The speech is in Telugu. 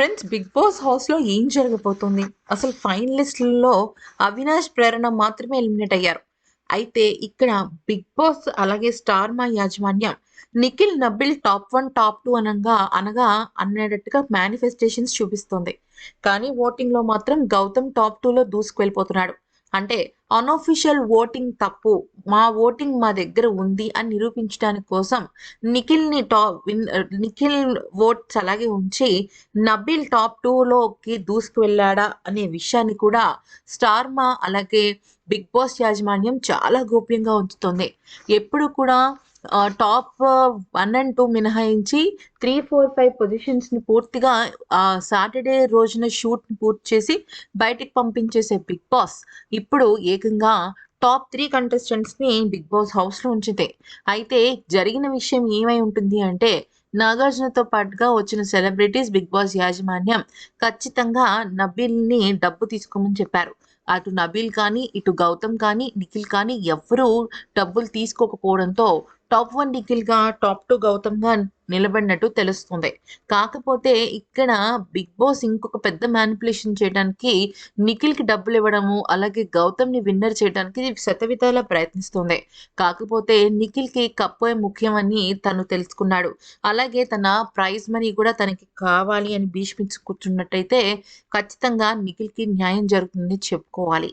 ఫ్రెండ్స్ బిగ్ బాస్ హౌస్లో ఏం జరగబోతుంది? అసలు ఫైనలిస్టుల్లో అవినాష్ ప్రేరణ మాత్రమే ఎలిమినేట్ అయ్యారు. అయితే ఇక్కడ బిగ్ బాస్ అలాగే స్టార్ మా యాజమాన్యం Nikhil Nabil top one top two అనగా అనగా అనేటట్టుగా మేనిఫెస్టేషన్స్ చూపిస్తుంది. కానీ ఓటింగ్లో మాత్రం గౌతమ్ టాప్ టూలో దూసుకువెళ్ళిపోతున్నాడు. అంటే అన్అఫీషియల్ ఓటింగ్ తప్పు మా ఓటింగ్ మా దగ్గర ఉంది అని నిరూపించడానికి కోసం నిఖిల్ని టాప్ విన్ నిఖిల్ ఓట్స్ అలాగే ఉంచి నబిల్ టాప్ టూలోకి దూసుకు వెళ్ళాడా అనే విషయాన్ని కూడా స్టార్మా అలాగే బిగ్ బాస్ యాజమాన్యం చాలా గోప్యంగా ఉంచుతుంది. ఎప్పుడు కూడా టాప్ వన్ అండ్ టూ మినహాయించి త్రీ ఫోర్ ఫైవ్ పొజిషన్స్ని పూర్తిగా ఆ, సాటర్డే రోజున షూట్ని పూర్తి చేసి బయటికి పంపించేసే బిగ్ బాస్. ఇప్పుడు ఏకంగా టాప్ త్రీ కంటెస్టెంట్స్ని బిగ్ బాస్ హౌస్లో ఉంచితే. అయితే జరిగిన విషయం ఏమై ఉంటుంది అంటే నాగార్జునతో పాటుగా వచ్చిన సెలబ్రిటీస్ బిగ్ బాస్ యాజమాన్యం ఖచ్చితంగా నబీల్ని డబ్బు తీసుకోమని చెప్పారు. అటు నబీల్ కానీ ఇటు గౌతమ్ కానీ నిఖిల్ కానీ ఎవ్వరూ డబ్బులు తీసుకోకపోవడంతో టాప్ వన్ నిఖిల్గా టాప్ టూ గౌతమ్గా నిలబడినట్టు తెలుస్తుంది. కాకపోతే ఇక్కడ బిగ్ బాస్ ఇంకొక పెద్ద మ్యానిపులేషన్ చేయడానికి నిఖిల్కి డబ్బులు ఇవ్వడము అలాగే గౌతమ్ని విన్నర్ చేయడానికి శతవిధాలా ప్రయత్నిస్తుంది. కాకపోతే నిఖిల్కి కప్పే ముఖ్యమని తను తెలుసుకున్నాడు. అలాగే తన ప్రైజ్ మనీ కూడా తనకి కావాలి అని భీష్మించి కూర్చున్నట్టయితే ఖచ్చితంగా నిఖిల్కి న్యాయం జరుగుతుందని చెప్పుకోవాలి.